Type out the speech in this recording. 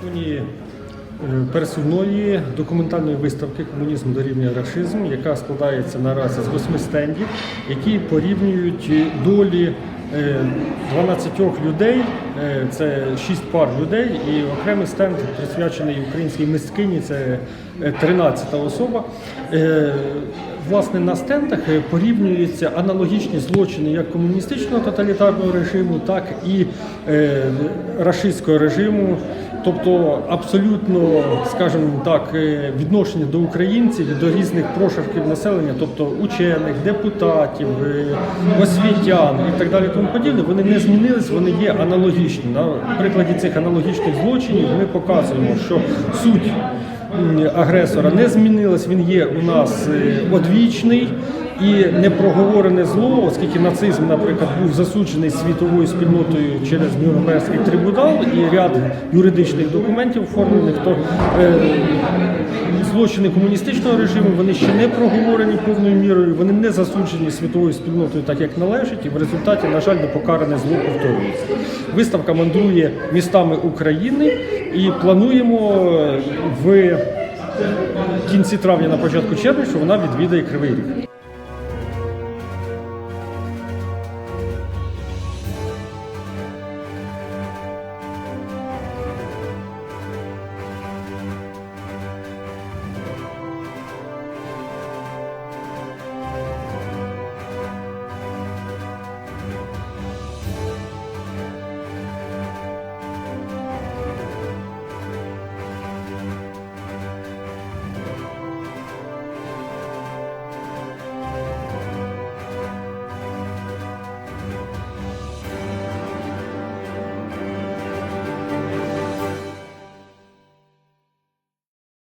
організованні е, пересувної документальної виставки Комунізм дорівнює рашизм, яка складається наразі з восьми стендів, які порівнюють долі е, 12 людей, е, це 6 пар людей, і окремий стенд присвячений українській мисткині, це 13 особа. Е, Власне, на стендах е, порівнюються аналогічні злочини як комуністичного тоталітарного режиму, так і е, рашистського режиму. Тобто абсолютно, скажімо так, е, відношення до українців до різних прошарків населення, тобто учених, депутатів, е, освітян і так далі, тому подібне, вони не змінились, вони є аналогічні. На прикладі цих аналогічних злочинів ми показуємо, що суть агресора не змінилась, він є у нас е, одвічний. І непроговорене зло, оскільки нацизм, наприклад, був засуджений світовою спільнотою через Нюрнберзький трибунал і ряд юридичних документів оформлених, то е, злочини комуністичного режиму вони ще не проговорені повною мірою, вони не засуджені світовою спільнотою так, як належить, і в результаті, на жаль, непокаране зло повторюється. Виставка мандрує містами України і плануємо в кінці травня, на початку червня, що вона відвідає Кривий Ріг.